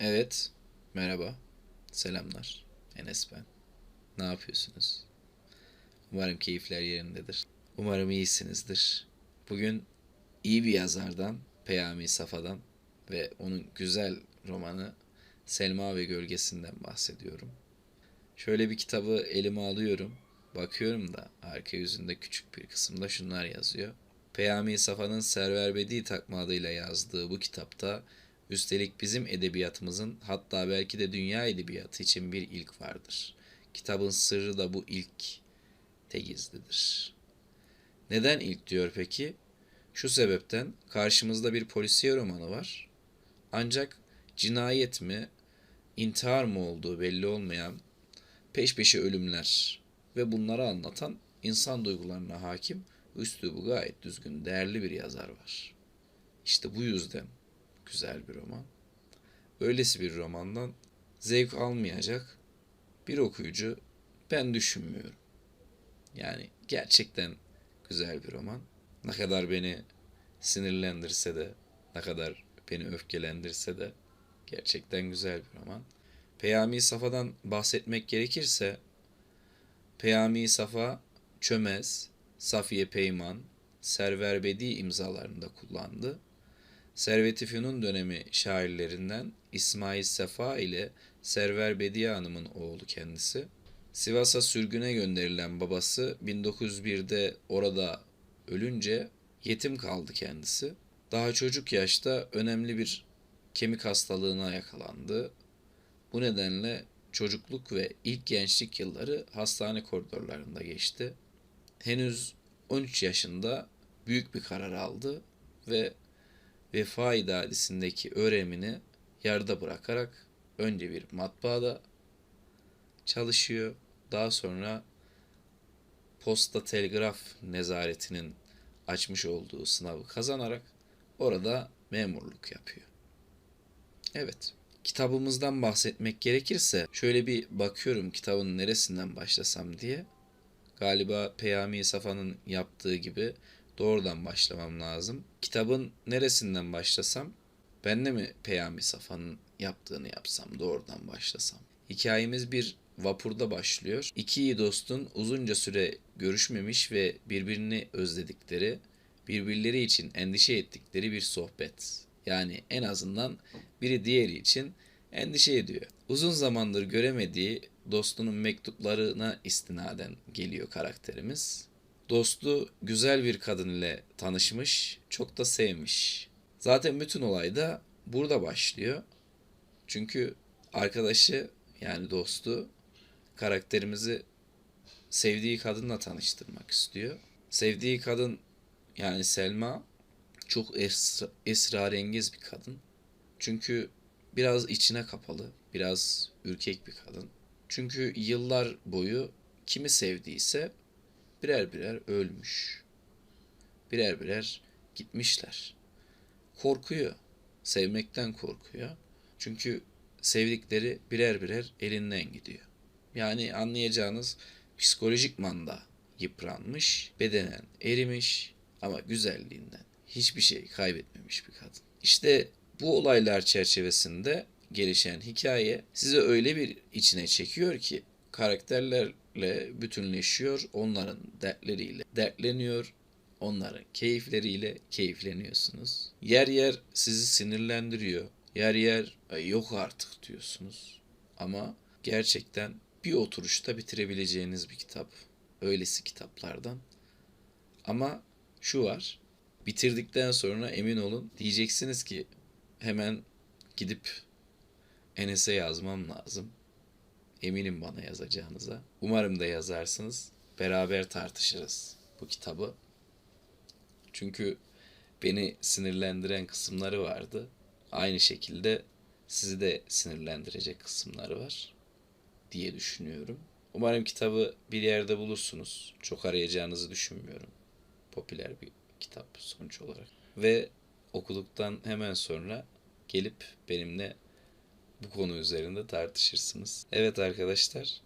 Evet, merhaba, selamlar. Enes ben. Ne yapıyorsunuz? Umarım keyifler yerindedir. Umarım iyisinizdir. Bugün iyi bir yazardan, Peyami Safa'dan ve onun güzel romanı Selma ve Gölgesinden bahsediyorum. Şöyle bir kitabı elime alıyorum. Bakıyorum da arka yüzünde küçük bir kısımda şunlar yazıyor. Peyami Safa'nın Server Bedi takma adıyla yazdığı bu kitapta üstelik bizim edebiyatımızın hatta belki de dünya edebiyatı için bir ilk vardır. Kitabın sırrı da bu ilk te gizlidir. Neden ilk diyor peki? Şu sebepten karşımızda bir polisiye romanı var. Ancak cinayet mi, intihar mı olduğu belli olmayan peş peşe ölümler ve bunları anlatan insan duygularına hakim, üslubu gayet düzgün, değerli bir yazar var. İşte bu yüzden güzel bir roman. Böylesi bir romandan zevk almayacak bir okuyucu ben düşünmüyorum. Yani gerçekten güzel bir roman. Ne kadar beni sinirlendirse de, ne kadar beni öfkelendirse de gerçekten güzel bir roman. Peyami Safa'dan bahsetmek gerekirse Peyami Safa Çömez, Safiye Peyman, Server Bedi imzalarında kullandı. Servet-i Fünun dönemi şairlerinden İsmail Sefa ile Server Bediye Hanım'ın oğlu kendisi. Sivas'a sürgüne gönderilen babası 1901'de orada ölünce yetim kaldı kendisi. Daha çocuk yaşta önemli bir kemik hastalığına yakalandı. Bu nedenle çocukluk ve ilk gençlik yılları hastane koridorlarında geçti. Henüz 13 yaşında büyük bir karar aldı ve Vefa İdaresi'ndeki öğrenimini yarıda bırakarak önce bir matbaada çalışıyor. Daha sonra Posta Telgraf Nezaretinin açmış olduğu sınavı kazanarak orada memurluk yapıyor. Evet. Kitabımızdan bahsetmek gerekirse şöyle bir bakıyorum kitabın neresinden başlasam diye. Galiba Peyami Safa'nın yaptığı gibi doğrudan başlamam lazım. Kitabın neresinden başlasam? Ben de mi Peyami Safa'nın yaptığını yapsam, doğrudan başlasam? Hikayemiz bir vapurda başlıyor. İki iyi dostun uzunca süre görüşmemiş ve birbirini özledikleri, birbirleri için endişe ettikleri bir sohbet. Yani en azından biri diğeri için endişe ediyor. Uzun zamandır göremediği dostunun mektuplarına istinaden geliyor karakterimiz. Dostu güzel bir kadın ile tanışmış, çok da sevmiş. Zaten bütün olay da burada başlıyor. Çünkü arkadaşı yani dostu karakterimizi sevdiği kadınla tanıştırmak istiyor. Sevdiği kadın yani Selma çok esra, esrarengiz bir kadın. Çünkü biraz içine kapalı, biraz ürkek bir kadın. Çünkü yıllar boyu kimi sevdiyse birer birer ölmüş. Birer birer gitmişler. Korkuyor. Sevmekten korkuyor. Çünkü sevdikleri birer birer elinden gidiyor. Yani anlayacağınız psikolojik manda yıpranmış, bedenen erimiş ama güzelliğinden hiçbir şey kaybetmemiş bir kadın. İşte bu olaylar çerçevesinde gelişen hikaye sizi öyle bir içine çekiyor ki karakterlerle bütünleşiyor, onların dertleriyle dertleniyor, onların keyifleriyle keyifleniyorsunuz. Yer yer sizi sinirlendiriyor, yer yer yok artık diyorsunuz. Ama gerçekten bir oturuşta bitirebileceğiniz bir kitap. Öylesi kitaplardan. Ama şu var. Bitirdikten sonra emin olun diyeceksiniz ki hemen gidip Enes'e yazmam lazım. Eminim bana yazacağınıza. Umarım da yazarsınız. Beraber tartışırız bu kitabı. Çünkü beni sinirlendiren kısımları vardı. Aynı şekilde sizi de sinirlendirecek kısımları var diye düşünüyorum. Umarım kitabı bir yerde bulursunuz. Çok arayacağınızı düşünmüyorum. Popüler bir kitap sonuç olarak. Ve okuduktan hemen sonra gelip benimle bu konu üzerinde tartışırsınız. Evet arkadaşlar.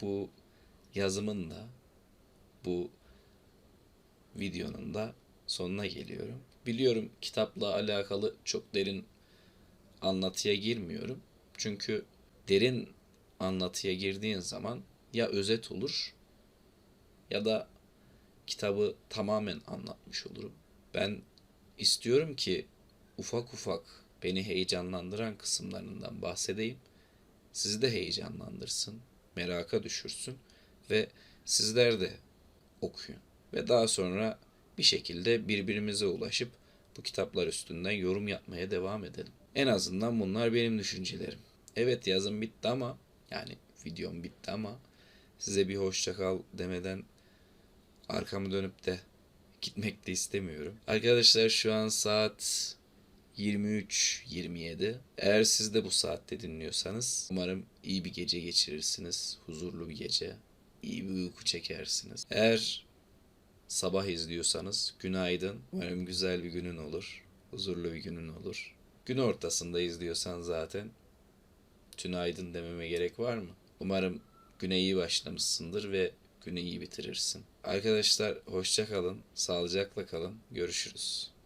Bu yazımın da bu videonun da sonuna geliyorum. Biliyorum kitapla alakalı çok derin anlatıya girmiyorum. Çünkü derin anlatıya girdiğin zaman ya özet olur ya da kitabı tamamen anlatmış olurum. Ben istiyorum ki ufak ufak beni heyecanlandıran kısımlarından bahsedeyim. Sizi de heyecanlandırsın, meraka düşürsün ve sizler de okuyun. Ve daha sonra bir şekilde birbirimize ulaşıp bu kitaplar üstünden yorum yapmaya devam edelim. En azından bunlar benim düşüncelerim. Evet yazım bitti ama yani videom bitti ama size bir hoşça kal demeden arkamı dönüp de gitmek de istemiyorum. Arkadaşlar şu an saat 23.27. Eğer siz de bu saatte dinliyorsanız umarım iyi bir gece geçirirsiniz. Huzurlu bir gece. iyi bir uyku çekersiniz. Eğer sabah izliyorsanız günaydın. Umarım güzel bir günün olur. Huzurlu bir günün olur. Gün ortasında izliyorsan zaten tünaydın dememe gerek var mı? Umarım güne iyi başlamışsındır ve günü iyi bitirirsin. Arkadaşlar hoşça kalın, sağlıcakla kalın. Görüşürüz.